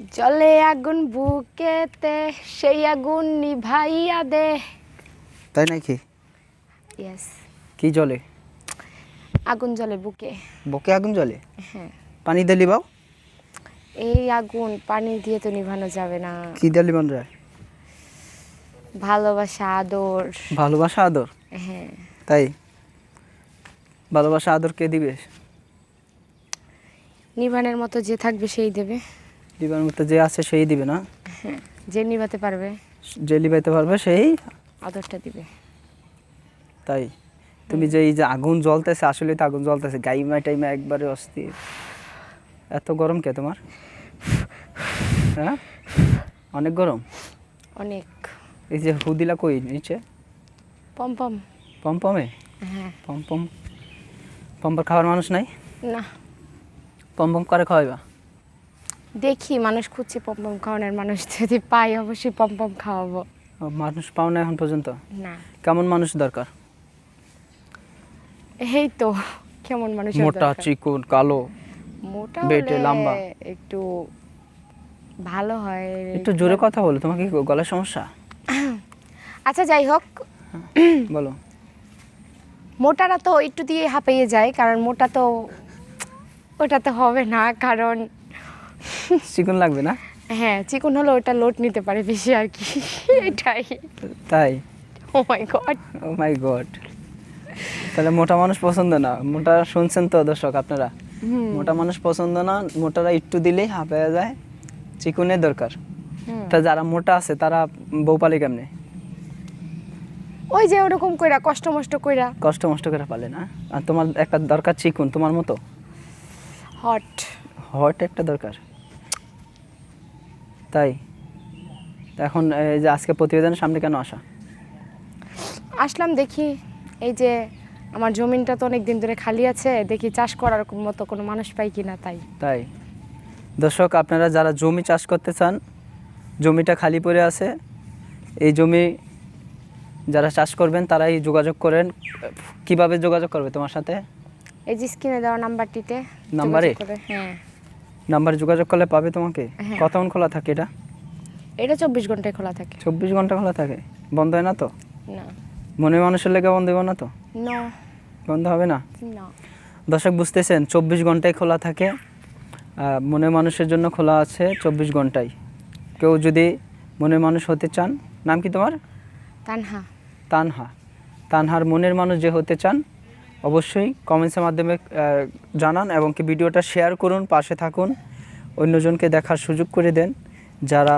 জলে আগুন বুকেতে সেই আগুন নিভাইয়া দে। তাই নাকি? ইয়েস কি জলে? আগুন জলে বুকে। বুকে আগুন জলে? হ্যাঁ। পানি দিলি বাও। এই আগুন পানি দিয়ে তো নিভানো যাবে না। কি দিলি বান যায়? ভালোবাসা আদর। ভালোবাসা আদর? হ্যাঁ। তাই? ভালোবাসা আদর কে দিবে? নিভানের মতো যে থাকবে সেই দেবে। দিবার মতো যে আছে সেই দিবে না। হ্যাঁ যে নিভাতে পারবে যে লিবাইতে পারবে সেই আদরটা দিবে। তাই। তুমি যে এই যে আগুন জ্বলতেছে আসলে তো আগুন জ্বলতেছে। গাইমা টাইমা একবারে অস্থির। এত গরম কে তোমার? হ্যাঁ? অনেক গরম? অনেক। এই যে হুদিলা কই নিচে? পম পম। পমপমে হ্যাঁ। পমপম পম্পর খাওয়ার মানুষ নাই? না। পমপম করে খাওয়াইবা? দেখি মানুষ খুঁজছি পম পম খাওয়ানোর মানুষ যদি পাই অবশ্যই পম পম খাওয়াবো মানুষ পাও না এখন পর্যন্ত? না। কেমন মানুষ দরকার? এই তো কেমন মানুষ মোটা চিকন কালো মোটা বেটে, লম্বা। একটু ভালো হয়। একটু জোরে কথা বলো তোমার কি গলার সমস্যা? আচ্ছা যাই হোক। বলো। মোটারা তো একটু দিয়ে হাঁপিয়ে যায় কারণ মোটা তো ওটা তো হবে না কারণ চিকন লাগবে না? হ্যাঁ চিকন হলে ওটা লোড নিতে পারে বেশি আর কি। এটাই। তাই? ও মাই গড ও মাই গড তাহলে মোটা মানুষ পছন্দ না? মোটা শুনছেন তো দর্শক আপনারা? মোটা মানুষ পছন্দ না মোটারা একটু দিলেই হাঁপায়া যায়। চিকুনের দরকার। তা যারা মোটা আছে তারা বউ পালে কেমনে? ওই যে ওরকম কইরা কষ্ট মষ্ট কইরা। কষ্ট মষ্ট কইরা পালে না? আর তোমার একটা দরকার চিকুন তোমার মতো? হট হট একটা দরকার। তাই? তা এখন এই যে আজকে প্রতিবেদনের সামনে কেন আসা? আসলাম দেখি এই যে আমার জমিনটা তো অনেক দিন ধরে খালি আছে দেখি চাষ করার মতো কোনো মানুষ পাই কিনা তাই। তাই? দর্শক আপনারা যারা জমি চাষ করতে চান জমিটা খালি পড়ে আছে এই জমি যারা চাষ করবেন তারাই যোগাযোগ করেন। কীভাবে যোগাযোগ করবে তোমার সাথে? এই যে স্ক্রিনে দেওয়া নাম্বারটিতে নাম্বারে? হ্যাঁ। নাম্বার যোগাযোগ করলে পাবে তোমাকে? হ্যাঁ। কতক্ষণ খোলা থাকে এটা? এটা চব্বিশ ঘন্টায় খোলা থাকে। চব্বিশ ঘণ্টা খোলা থাকে? বন্ধ হয় না তো? না। মনে মানুষের লেগে বন্ধ হবে না তো? না। বন্ধ হবে না? না। দর্শক বুঝতেছেন চব্বিশ ঘন্টায় খোলা থাকে। আহ, মনে মানুষের জন্য খোলা আছে চব্বিশ ঘন্টায়। কেউ যদি মনে মানুষ হতে চান নাম কি তোমার? তানহা। তানহা। তানহার মনের মানুষ যে হতে চান অবশ্যই কমেন্টসের মাধ্যমে জানান এবং কি ভিডিওটা শেয়ার করুন, পাশে থাকুন। অন্যজনকে দেখার সুযোগ করে দেন যারা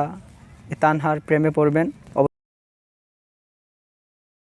তানহার প্রেমে পড়বেন।